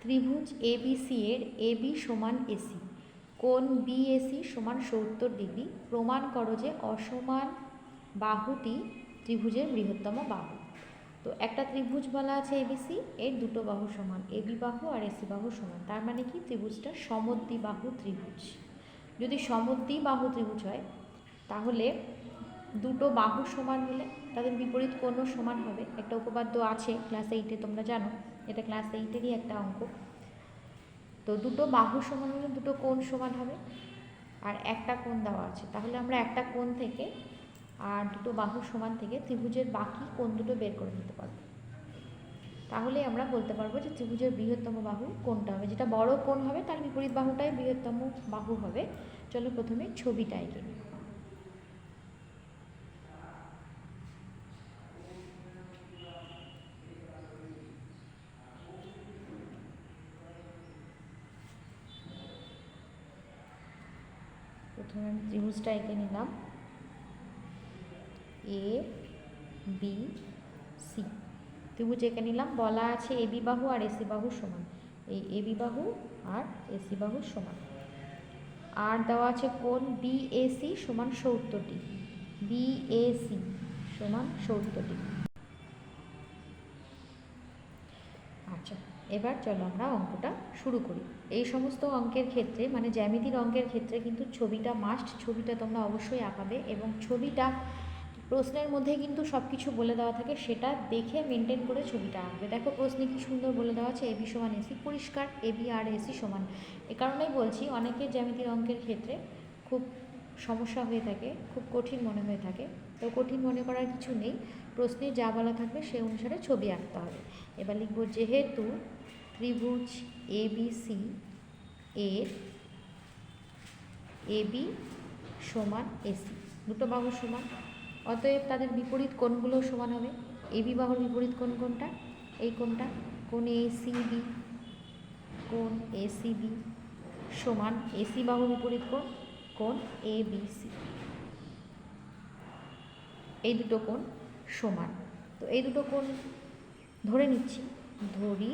ত্রিভুজ এবিসি এর এবি সমান এসি কোণ বিএসি সমান সত্তর ডিগ্রি। প্রমাণ করো যে অসমান বাহুটি ত্রিভুজের বৃহত্তম বাহু। তো একটা ত্রিভুজ বলা আছে এবিসি এর দুটো বাহু সমান এবি বাহু আর এসি বাহু সমান। তার মানে কি? ত্রিভুজটা সমদ্বিবাহু ত্রিভুজ। যদি সমদ্বিবাহু ত্রিভুজ হয়, তাহলে দুটো বাহু সমান হলে তাদের বিপরীত কোণও সমান হবে। একটা উপপাদ্য আছে ক্লাস এইটে তোমরা জানো। এটা ক্লাস এইটেরই একটা অঙ্ক। তো দুটো বাহু সমান হলে দুটো কোণ সমান হবে, আর একটা কোণ দেওয়া আছে। তাহলে আমরা একটা কোণ থেকে আর দুটো বাহু সমান থেকে ত্রিভুজের বাকি কোণ দুটো বের করে নিতে পারব। তাহলে আমরা বলতে পারব যে ত্রিভুজের বৃহত্তম বাহু কোনটা হবে। যেটা বড় কোণ হবে, তার বিপরীত বাহুটাই বৃহত্তম বাহু হবে। চলো প্রথমে ছবিটা এঁকে নিই। প্রথমে আমি ত্রিভুজটা এঁকে নিলাম। এ বি সি ত্রিভুজ এঁকে নিলাম। বলা আছে এবি বাহু আর এসি বাহু সমান। এই এবি বাহু আর এসি বাহু সমান। আর দেওয়া আছে কোণ বিএসি সমান সত্তর ডিগ্রি বিএসি সমান সত্তর ডিগ্রি আচ্ছা এবার চলো আমরা অঙ্কটা শুরু করি। এই সমস্ত অঙ্কের ক্ষেত্রে মানে জ্যামিতির অঙ্কের ক্ষেত্রে কিন্তু ছবিটা মাস্ট ছবিটা তোমরা অবশ্যই আঁকাবে এবং ছবিটা প্রশ্নের মধ্যে কিন্তু সব কিছু বলে দেওয়া থাকে, সেটা দেখে মেনটেন করে ছবিটা আঁকবে। দেখো প্রশ্নে কি সুন্দর বলে দেওয়া আছে এবি সমান এসি পরিষ্কার এবি আর এসি সমান। এ কারণেই বলছি, অনেকের জ্যামিতির অঙ্কের ক্ষেত্রে খুব সমস্যা হয়ে থাকে, খুব কঠিন মনে হয়ে থাকে। তো কঠিন মনে করার কিছু নেই, প্রশ্নে যা বলা থাকবে সে অনুসারে ছবি আঁকতে হবে। এবার লিখব, যেহেতু ত্রিভুজ এবিসি এর এবি সমান এসি দুটো বাহু সমান। অতএব তাদের বিপরীত কোণগুলো সমান হবে। এবি বাহুর বিপরীত কোণ কোনটা? এই কোণটা। কোণ এসিবি কোণ এসিবি সমান এসি বাহুর বিপরীত কোণ কোণ এ বি সি। এই দুটো কোণ সমান। তো এই দুটো কোণ ধরে নিচ্ছি। ধরি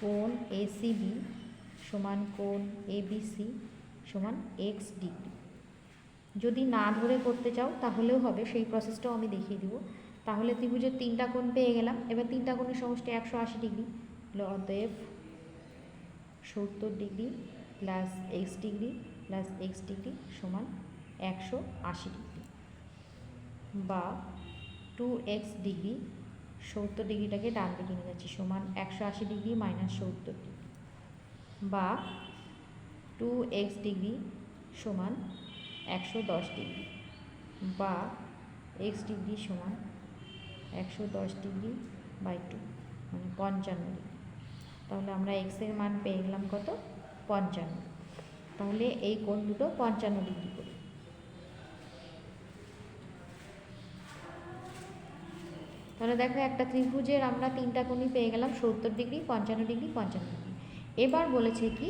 কোণ এসিবি সমান কোণ এবিসি সমান এক্স ডিগ্রি যদি না ধরে করতে চাও, তাহলেও হবে, সেই প্রসেসটাও আমি দেখিয়ে দিব। তাহলে ত্রিভুজের তিনটা কোণ পেয়ে গেলাম। এবার তিনটা কোণের সমষ্টি একশো আশি ডিগ্রি অতএব সত্তর degree plus X degree plus X degree সমান একশো আশি ডিগ্রি বা টু এক্স ডিগ্রি সত্তর ডিগ্রিটাকে ডান দিকে নিয়ে যাচ্ছি, সমান একশো আশি ডিগ্রি মাইনাস সত্তর ডিগ্রি। বা টু এক্স ডিগ্রি সমান একশো দশ ডিগ্রি। বা এক্স ডিগ্রি সমান একশো দশ ডিগ্রি বাই টু মানে পঞ্চান্ন ডিগ্রি। তাহলে আমরা এক্সের মান পেয়ে গেলাম কত? পঞ্চান্ন। তাহলে এই কোণ দুটো পঞ্চান্ন ডিগ্রি করে তাহলে দেখো একটা ত্রিভুজের আমরা তিনটা কোণই পেয়ে গেলাম, সত্তর ডিগ্রি, পঞ্চান্ন ডিগ্রি পঞ্চান্ন ডিগ্রি। এবার বলেছে কি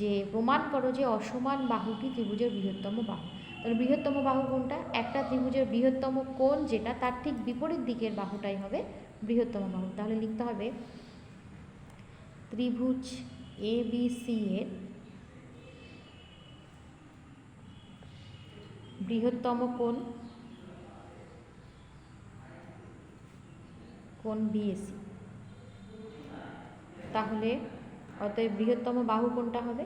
যে প্রমাণ করো যে অসমান বাহুটি ত্রিভুজের বৃহত্তম বাহু। তাহলে বৃহত্তম বাহু কোনটা? একটা ত্রিভুজের বৃহত্তম কোণ যেটা তার ঠিক বিপরীত দিকের বাহুটাই হবে বৃহত্তম বাহু। তাহলে লিখতে হবে ত্রিভুজ এ বি সি এর বৃহত্তম কোণ কোণ বিএসি তাহলে অতএব বৃহত্তম বাহু কোনটা হবে?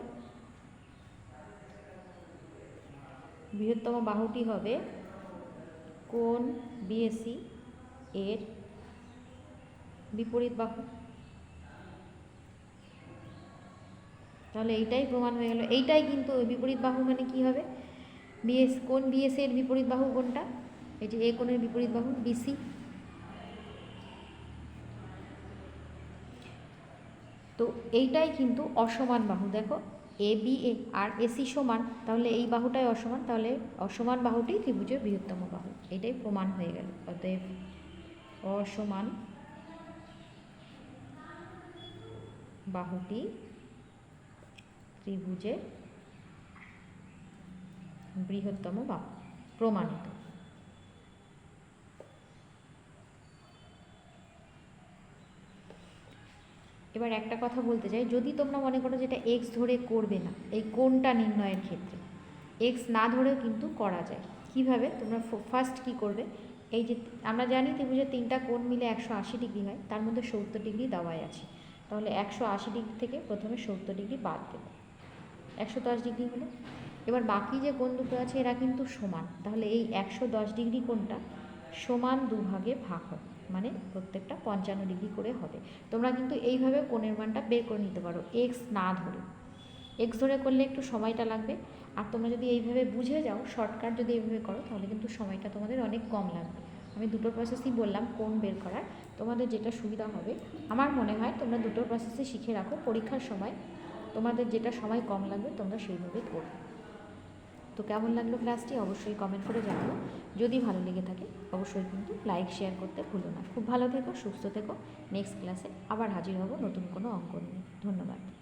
বৃহত্তম বাহুটি হবে কোণ বিএসি এর বিপরীত বাহু। তাহলে এইটাই প্রমাণ হয়ে গেল। এইটাই কিন্তু বিপরীত বাহু মানে কি হবে? বিএস কোন বিএসি এর বিপরীত বাহু কোনটা এই যে এ কোণের বিপরীত বাহু বিসি তো এইটাই কিন্তু অসমান বাহু। দেখো A B A R AC সমান, তাহলে এই বাহুটাই অসমান, তাহলে অসমান বাহুটি ত্রিভুজের বৃহত্তম বাহু। এটাই প্রমাণ হয়ে গেল। অতএব অসমান বাহুটি ত্রিভুজের বৃহত্তম বাহু, প্রমাণিত। এবার একটা কথা বলতে চাই, যদি তোমরা মনে করো যেটা এক্স ধরে করবে না, এই কোনটা নির্ণয়ের ক্ষেত্রে এক্স না ধরেও কিন্তু করা যায়। কীভাবে? তোমরা ফার্স্ট কি করবে? এই যে আমরা জানি ত্রিভুজের তিনটা কোণ মিলে একশো আশি ডিগ্রি হয়, তার মধ্যে সত্তর ডিগ্রি দেওয়াই আছে। তাহলে একশো আশি ডিগ্রি থেকে প্রথমে সত্তর ডিগ্রি বাদ দেবে। একশো দশ ডিগ্রি হলো। এবার বাকি যে কোণ দুটো আছে, এরা কিন্তু সমান। তাহলে এই একশো দশ ডিগ্রি কোণটা সমান দুভাগে ভাগ হবে। মানে প্রত্যেকটা পঞ্চান্ন ডিগ্রি করে হবে। তোমরা কিন্তু এইভাবে কোণের মানটা বের করে নিতে পারো। এক্স না ধরে। এক্স ধরে করলে একটু সময়টা লাগবে। আর তোমরা যদি এইভাবে বুঝে যাও, শর্টকাট যদি এইভাবে করো, তাহলে কিন্তু সময়টা তোমাদের অনেক কম লাগবে। আমি দুটো প্রসেসই বললাম কোন বের করার। তোমাদের যেটা সুবিধা হবে, আমার মনে হয় তোমরা দুটো প্রসেসই শিখে রাখো পরীক্ষার সময়। তোমাদের যেটা সময় কম লাগবে, তোমরা সেইভাবে করবে তো কেমন লাগল ক্লাসটি? অবশ্যই কমেন্ট করে জানাব যদি ভালো লেগে থাকে, অবশ্যই কিন্তু লাইক শেয়ার করতে ভুলো না। খুব ভালো থেকো, সুস্থ থেকো। নেক্সট ক্লাসে আবার হাজির হব নতুন কোনো অঙ্ক নিয়ে। ধন্যবাদ।